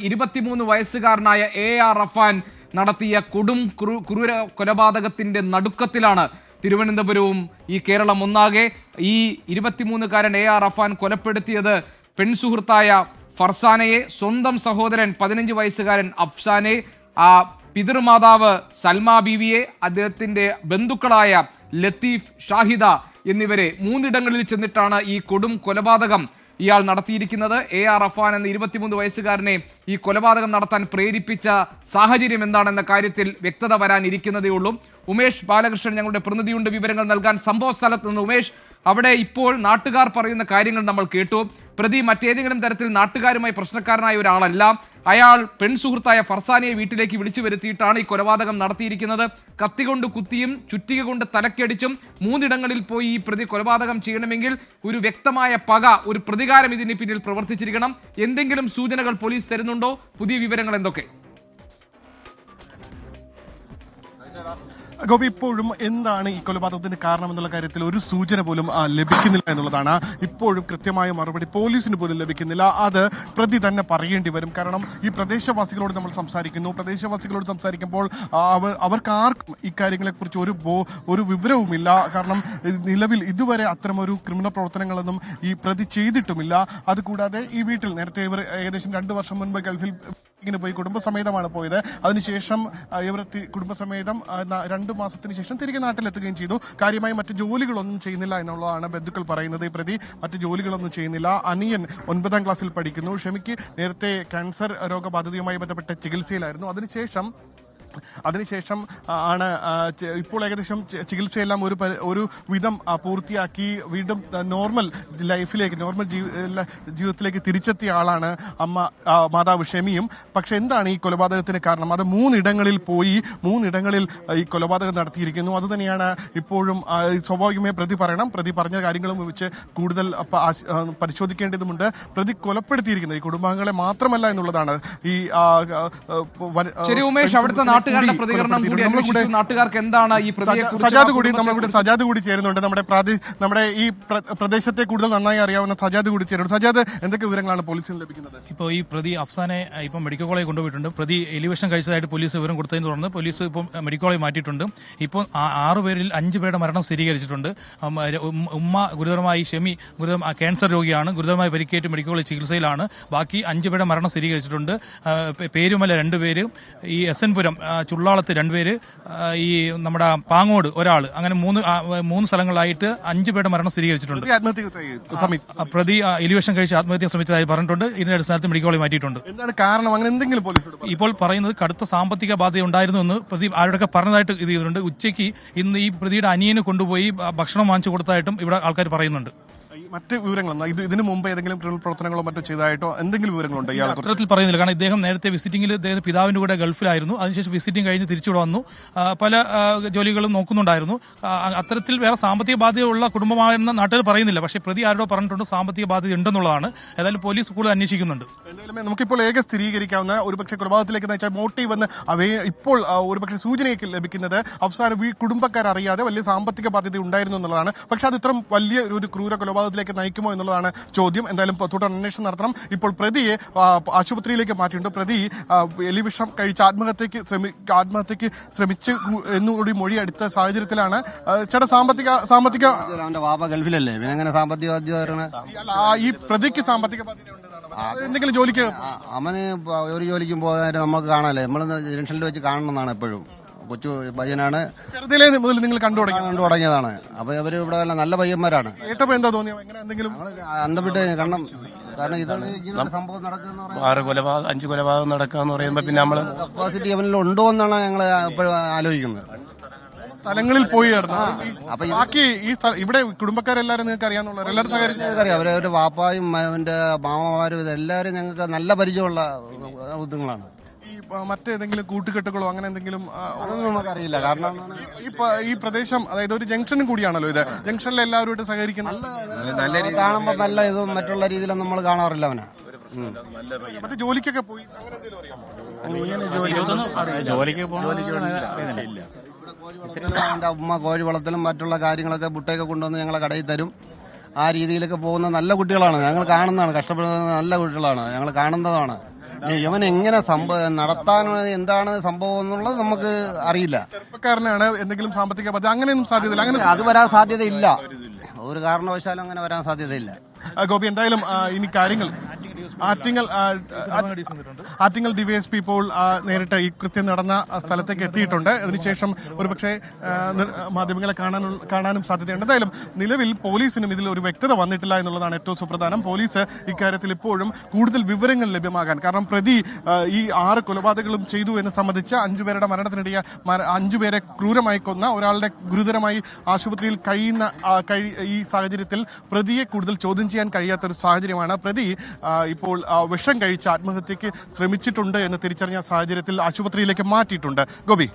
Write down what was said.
ഇരുപത്തിമൂന്ന് വയസ്സുകാരനായ A R റഫാൻ നടത്തിയ കൊടും ക്രൂ- ക്രൂര കൊലപാതകത്തിന്റെ നടുക്കത്തിലാണ് തിരുവനന്തപുരവും ഈ കേരളം ഒന്നാകെ. ഈ ഇരുപത്തിമൂന്നുകാരൻ എ ആർ റഫാൻ കൊലപ്പെടുത്തിയത് പെൺസുഹൃത്തായ ഫർസാനയെ സ്വന്തം സഹോദരൻ പതിനഞ്ച് വയസ്സുകാരൻ അഫ്സാനെ ആ പിതൃമാതാവ് സൽമാ ബീവിയെ അദ്ദേഹത്തിന്റെ ബന്ധുക്കളായ ലത്തീഫ് ഷാഹിദ എന്നിവരെ മൂന്നിടങ്ങളിൽ ചെന്നിട്ടാണ് ഈ കൊടും കൊലപാതകം ഇയാൾ നടത്തിയിരിക്കുന്നത് എ ആർ റഫാൻ എന്ന ഇരുപത്തിമൂന്ന് വയസ്സുകാരനെ ഈ കൊലപാതകം നടത്താൻ പ്രേരിപ്പിച്ച സാഹചര്യം എന്താണെന്ന കാര്യത്തിൽ വ്യക്തത വരാനിരിക്കുന്നതേ ഉള്ളൂ ഉമേഷ് ബാലകൃഷ്ണൻ ഞങ്ങളുടെ പ്രതിനിധിയുണ്ട്. വിവരങ്ങൾ നൽകാൻ സംഭവ സ്ഥലത്ത് നിന്ന് ഉമേഷ് അവിടെ ഇപ്പോൾ നാട്ടുകാർ പറയുന്ന കാര്യങ്ങൾ നമ്മൾ കേട്ടു. പ്രതി മറ്റേതെങ്കിലും തരത്തിൽ നാട്ടുകാരുമായി പ്രശ്നക്കാരനായ ഒരാളല്ല. അയാൾ പെൺസുഹൃത്തായ ഫർസാനിയെ വീട്ടിലേക്ക് വിളിച്ചു വരുത്തിയിട്ടാണ് ഈ കൊലപാതകം നടത്തിയിരിക്കുന്നത്. കത്തി കൊണ്ട് കുത്തിയും ചുറ്റിക കൊണ്ട് തലക്കടിച്ചും മൂന്നിടങ്ങളിൽ പോയി ഈ പ്രതി കൊലപാതകം ചെയ്യണമെങ്കിൽ ഒരു വ്യക്തമായ പക ഒരു പ്രതികാരം ഇതിന് പിന്നിൽ പ്രവർത്തിച്ചിരിക്കണം. എന്തെങ്കിലും സൂചനകൾ പോലീസ് തരുന്നുണ്ടോ? പുതിയ വിവരങ്ങൾ എന്തൊക്കെ? ഗോപി ഇപ്പോഴും എന്താണ് ഈ കൊലപാതകത്തിന് കാരണം എന്നുള്ള കാര്യത്തിൽ ഒരു സൂചന പോലും ലഭിക്കുന്നില്ല എന്നുള്ളതാണ്. ഇപ്പോഴും കൃത്യമായ മറുപടി പോലീസിന് പോലും ലഭിക്കുന്നില്ല. അത് പ്രതി തന്നെ പറയേണ്ടി വരും. കാരണം ഈ പ്രദേശവാസികളോട് നമ്മൾ സംസാരിക്കുന്നു. പ്രദേശവാസികളോട് സംസാരിക്കുമ്പോൾ അവർക്ക് ആർക്കും ഇക്കാര്യങ്ങളെക്കുറിച്ച് ഒരു ബോ ഒരു വിവരവുമില്ല. കാരണം നിലവിൽ ഇതുവരെ അത്തരമൊരു ക്രിമിനൽ പ്രവർത്തനങ്ങളൊന്നും ഈ പ്രതി ചെയ്തിട്ടുമില്ല. അതുകൂടാതെ ഈ വീട്ടിൽ നേരത്തെ ഇവർ ഏകദേശം രണ്ട് വർഷം മുൻപ് ഗൾഫിൽ ഇങ്ങനെ പോയി കുടുംബസമേതമാണ് പോയത്. അതിനുശേഷം ഇവർക്ക് ഇവർ കുടുംബസമേതം രണ്ട് മാസത്തിന് ശേഷം തിരികെ നാട്ടിലെത്തുകയും ചെയ്തു. കാര്യമായി മറ്റ് ജോലികളൊന്നും ചെയ്യുന്നില്ല എന്നുള്ളതാണ് ബന്ധുക്കൾ പറയുന്നത്. ഈ പ്രതി മറ്റ് ജോലികളൊന്നും ചെയ്യുന്നില്ല. അനിയൻ ഒൻപതാം ക്ലാസ്സിൽ പഠിക്കുന്നു. ഷമിക്ക് നേരത്തെ ക്യാൻസർ രോഗബാധിതയുമായി ബന്ധപ്പെട്ട ചികിത്സയിലായിരുന്നു. അതിനുശേഷം അതിനുശേഷം ആണ് ഇപ്പോൾ ഏകദേശം ചികിത്സയെല്ലാം ഒരു ഒരു വിധം പൂർത്തിയാക്കി വീണ്ടും നോർമൽ ലൈഫിലേക്ക് നോർമൽ ജീവിതത്തിലേക്ക് തിരിച്ചെത്തിയ ആളാണ് അമ്മ മാതാവ് ഷെമിയും. പക്ഷെ എന്താണ് ഈ കൊലപാതകത്തിന് കാരണം? അത് മൂന്നിടങ്ങളിൽ പോയി മൂന്നിടങ്ങളിൽ ഈ കൊലപാതകം നടത്തിയിരിക്കുന്നു. അതുതന്നെയാണ് ഇപ്പോഴും സ്വാഭാവികമായി പ്രതി പറയണം. പ്രതി പറഞ്ഞ കാര്യങ്ങളും വെച്ച് കൂടുതൽ പരിശോധിക്കേണ്ടതുണ്ട് പരിശോധിക്കേണ്ടതുമുണ്ട്. പ്രതി കൊലപ്പെടുത്തിയിരിക്കുന്നത് ഈ കുടുംബാംഗങ്ങളെ മാത്രമല്ല എന്നുള്ളതാണ്. ഈ ശരി ഉമേഷ് അവിടുത്തെ നാട്ടുകാരുടെ പ്രതികരണം കൂടി നാട്ടുകാർക്ക് എന്താണ് ഈ പ്രതിയെ സജാദ് കൂടി നമ്മുടെ കൂടെ സജാദ് കൂടി ചേരുന്നുണ്ട്. നമ്മുടെ പ്രാദേ നമ്മുടെ ഈ പ്രദേശത്തെ കൂടുതൽ നന്നായി അറിയാവുന്ന സജാദ് കൂടി ചേരുന്നുണ്ട്. സജാദ് എന്തൊക്കെ വിവരങ്ങളാണ് പോലീസിന് ലഭിക്കുന്നത്? ഇപ്പോൾ ഈ പ്രതി അഫ്സാനെ ഇപ്പം മെഡിക്കൽ കോളേജ് കൊണ്ടുപോയിട്ടുണ്ട്. പ്രതി എലിവേഷൻ കഴിച്ചതായിട്ട് പോലീസ് വിവരം കൊടുത്തതിനെ തുടർന്ന് പോലീസ് ഇപ്പം മെഡിക്കൽ കോളേജ് മാറ്റിയിട്ടുണ്ട്. ഇപ്പോൾ ആറുപേരിൽ ആറ് പേരിൽ അഞ്ച് പേരുടെ മരണം സ്ഥിരീകരിച്ചിട്ടുണ്ട്. ഉമ്മ ഗുരുതരമായി ഷെമി ഗുരുതര ക്യാൻസർ രോഗിയാണ്. ഗുരുതരമായി പരിക്കേറ്റ് മെഡിക്കൽ കോളേജ് ചികിത്സയിലാണ്. ബാക്കി അഞ്ച് പേരുടെ മരണം സ്ഥിരീകരിച്ചിട്ടുണ്ട്. പേരുമല്ല രണ്ടുപേരും ഈ എസ് എൻ പുരം ആ, ചുള്ളാളത്ത് രണ്ടുപേര് ഈ നമ്മുടെ പാങ്ങോട് ഒരാൾ അങ്ങനെ മൂന്ന് മൂന്ന് സ്ഥലങ്ങളിലായിട്ട് അഞ്ചു പേരുടെ മരണം സ്ഥിരീകരിച്ചിട്ടുണ്ട്. പ്രതി എലിവേഷൻ കഴിച്ച് ആത്മഹത്യ ശ്രമിച്ചതായി പറഞ്ഞിട്ടുണ്ട്. ഇതിന്റെ അടിസ്ഥാനത്തിൽ മെഡിക്കൽ കോളേജ് മാറ്റിയിട്ടുണ്ട്. എന്താണ് കാരണം? അങ്ങനെ എന്തെങ്കിലും പോലീസോട് ഇപ്പോൾ പറയുന്നത് കടുത്ത സാമ്പത്തിക ബാധ്യത ഉണ്ടായിരുന്നു എന്ന് പ്രതി ആരോടൊക്കെ പറഞ്ഞതായിട്ട് ഇത് ചെയ്തിട്ടുണ്ട്. ഉച്ചയ്ക്ക് ഇന്ന് ഈ പ്രതിയുടെ അനിയന് കൊണ്ടുപോയി ഭക്ഷണം വാങ്ങിച്ചു കൊടുത്തതായിട്ടും ഇവിടെ ആൾക്കാർ പറയുന്നുണ്ട്. മറ്റ് വിവരങ്ങൾ ഇത് ഇതിനു മുമ്പ് ഏതെങ്കിലും ക്രിമിനൽ പ്രവർത്തനങ്ങളോ മറ്റോ ചെയ്തതായിട്ടോ എന്തെങ്കിലും വിവരങ്ങളുണ്ടോ ഇയാളെ അത്തരത്തിൽ പറയുന്നില്ല. കാരണം ഇദ്ദേഹം നേരത്തെ വിസിറ്റിംഗിൽ ഇദ്ദേഹം പിതാവിന്റെ കൂടെ ഗൾഫിലായിരുന്നു. അതിനുശേഷം വിസിറ്റിംഗ് കഴിഞ്ഞ് തിരിച്ചുവിടെ വന്നു. പല ജോലികളും നോക്കുന്നുണ്ടായിരുന്നു. അത്തരത്തിൽ വേറെ സാമ്പത്തിക ബാധ്യതയുള്ള കുടുംബമാണെന്ന് നാട്ടുകാർ പറയുന്നില്ല. പക്ഷേ പ്രതി ആരോടോ പറഞ്ഞിട്ടുണ്ട് സാമ്പത്തിക ബാധ്യത ഉണ്ടെന്നുള്ളതാണ്. ഏതായാലും പോലീസ് കൂടുതൽ അന്വേഷിക്കുന്നുണ്ട്. നമുക്കിപ്പോൾ ഏക സ്ഥിരീകരിക്കാവുന്ന ഒരുപക്ഷെ കൊലപാതകത്തിലേക്ക് വെച്ചാൽ മോട്ടീവ് എന്ന് അവയെ ഇപ്പോൾ ഒരുപക്ഷെ സൂചനയൊക്കെ ലഭിക്കുന്നത് അവസാനം ഈ കുടുംബക്കാർ അറിയാതെ വലിയ സാമ്പത്തിക ബാധ്യത ഉണ്ടായിരുന്നു എന്നുള്ളതാണ്. പക്ഷെ അത് ഇത്രയും വലിയ ഒരു ക്രൂര കൊലപാതകത്തിലേക്ക് നയിക്കുമോ എന്നുള്ളതാണ് ചോദ്യം. എന്തായാലും തുടർ അന്വേഷണം നടത്തണം. ഇപ്പോൾ പ്രതിയെ ആശുപത്രിയിലേക്ക് മാറ്റിയിട്ടുണ്ട്. പ്രതി എലിവിഷം കഴിച്ച് ആത്മഹത്യക്ക് ശ്രമി ആത്മഹത്യക്ക് ശ്രമിച്ച് എന്നുകൂടി മൊഴി എടുത്ത സാഹചര്യത്തിലാണ് ചേട്ടാ സാമ്പത്തിക സാമ്പത്തിക അവന്റെ വാപ്പ ഗൾഫിലല്ലേ? പിന്നെ സാമ്പത്തിക ആ, ഈ പ്രതിക്ക് സാമ്പത്തിക. എന്തെങ്കിലും ജോലിക്ക് അവന് ഒരു ജോലിക്കും പോകാനായിട്ട് നമുക്ക് കാണാല്ലേ? നമ്മൾ ജംഗ്ഷനിൽ വെച്ച് കാണണം എന്നാണ് എപ്പോഴും. കൊച്ചു പയ്യനാണ്. ചെറുതിലേ മുതൽ നിങ്ങൾ കണ്ടു തുടങ്ങി. കണ്ടു തുടങ്ങിയതാണ്. അപ്പൊ ഇവർ ഇവിടെ എല്ലാം നല്ല പയ്യന്മാരാണ്. കേട്ടപ്പോ എന്താ തോന്നിയോ? എങ്ങനെ എന്തെങ്കിലും? നമ്മൾ അന്തവിട്ട് കാരണം കാരണം ഇത് സംഭവം നടക്കുന്ന ആറ് കൊലപാതകം അഞ്ച് കൊലപാതകം നടക്കാന്ന് പറയുമ്പോ പിന്നെ നമ്മൾ കപ്പാസിറ്റി അവനിൽ ഉണ്ടോ എന്നാണ് ഞങ്ങൾ ഇപ്പോഴും ആലോചിക്കുന്നത്. സ്ഥലങ്ങളിൽ പോയി അപ്പൊ ബാക്കി ഈ ഇവിടെ കുടുംബക്കാരെല്ലാരും നിങ്ങൾക്ക് അറിയാന്നുള്ള എല്ലാവരും സഹകരിച്ചു ഞങ്ങൾക്കറിയാം അവരെ അവരുടെ വാപ്പായും അവന്റെ മാമമാരും ഇതെല്ലാവരും ഞങ്ങൾക്ക് നല്ല പരിചയമുള്ള ഇതുങ്ങളാണ് മറ്റേതെങ്കിലും കൂട്ടുകെട്ടുകളോ അങ്ങനെ എന്തെങ്കിലും നമുക്കറിയില്ല. കാരണം ഈ പ- ഈ പ്രദേശം അതായത് ഒരു ജംഗ്ഷനും കൂടിയാണല്ലോ ഇത്. ജംഗ്ഷനിൽ എല്ലാവരുമായിട്ട് സഹകരിക്കുന്ന കാണുമ്പോ നല്ല ഇതും മറ്റുള്ള രീതിയിലൊന്നും നമ്മൾ കാണാറില്ല അവനെ. ഉം. മറ്റു ജോലിക്കൊക്കെ പോയി അങ്ങനെ എന്തെങ്കിലും അറിയാമോ? ജോലിക്ക് ഉമ്മ കോഴി വളർത്തലും മറ്റുള്ള കാര്യങ്ങളൊക്കെ മുട്ടയൊക്കെ കൊണ്ടുവന്ന് ഞങ്ങളെ കടയിൽ തരും. ആ രീതിയിലൊക്കെ പോകുന്ന നല്ല കുട്ടികളാണ്. ഞങ്ങൾ കാണുന്നതാണ് കഷ്ടപ്പെടുന്ന നല്ല കുട്ടികളാണ്. ഞങ്ങൾ കാണുന്നതാണ്. ഇവൻ എങ്ങനെ സംഭവം നടത്താൻ എന്താണ് സംഭവം എന്നുള്ളത് നമുക്ക് അറിയില്ല. ചെറുപ്പക്കാരനാണ് എന്തെങ്കിലും സാമ്പത്തിക പദ്ധതി അങ്ങനെയൊന്നും സാധ്യതയില്ല. അങ്ങനെ അത് വരാൻ സാധ്യതയില്ല. ഒരു കാരണവശാലും അങ്ങനെ വരാൻ സാധ്യതയില്ല. ഗോപി എന്തായാലും ഇനി കാര്യങ്ങൾ. ആറ്റിങ്ങൽ ആറ്റിങ്ങൽ ഡിവൈഎസ്പി ഇപ്പോൾ നേരിട്ട് ഈ കൃത്യം നടന്ന സ്ഥലത്തേക്ക് എത്തിയിട്ടുണ്ട്. അതിനുശേഷം ഒരുപക്ഷെ മാധ്യമങ്ങളെ കാണാനും കാണാനും സാധ്യതയുണ്ട്. എന്തായാലും നിലവിൽ പോലീസിനും ഇതിൽ ഒരു വ്യക്തത വന്നിട്ടില്ല എന്നുള്ളതാണ് ഏറ്റവും സുപ്രധാനം. പോലീസ് ഇക്കാര്യത്തിൽ ഇപ്പോഴും കൂടുതൽ വിവരങ്ങൾ ലഭ്യമാകാൻ. കാരണം പ്രതി ഈ ആറ് കൊലപാതകങ്ങളും ചെയ്തു എന്ന് സംബന്ധിച്ച് അഞ്ചുപേരുടെ മരണത്തിനിടയ മര- അഞ്ചുപേരെ ക്രൂരമായി കൊന്ന ഒരാളുടെ ഗുരുതരമായി ആശുപത്രിയിൽ കഴിയുന്ന കഴി- ഈ സാഹചര്യത്തിൽ പ്രതിയെ കൂടുതൽ ചോദ്യം ചെയ്യാൻ കഴിയാത്ത ഒരു സാഹചര്യമാണ്. പ്രതി ആ, ഇപ്പോൾ വിഷം കഴിച്ച് ആത്മഹത്യക്ക് ശ്രമിച്ചിട്ടുണ്ട് എന്ന് തിരിച്ചറിഞ്ഞ സാഹചര്യത്തിൽ ആശുപത്രിയിലേക്ക് മാറ്റിയിട്ടുണ്ട്. ഗോപി.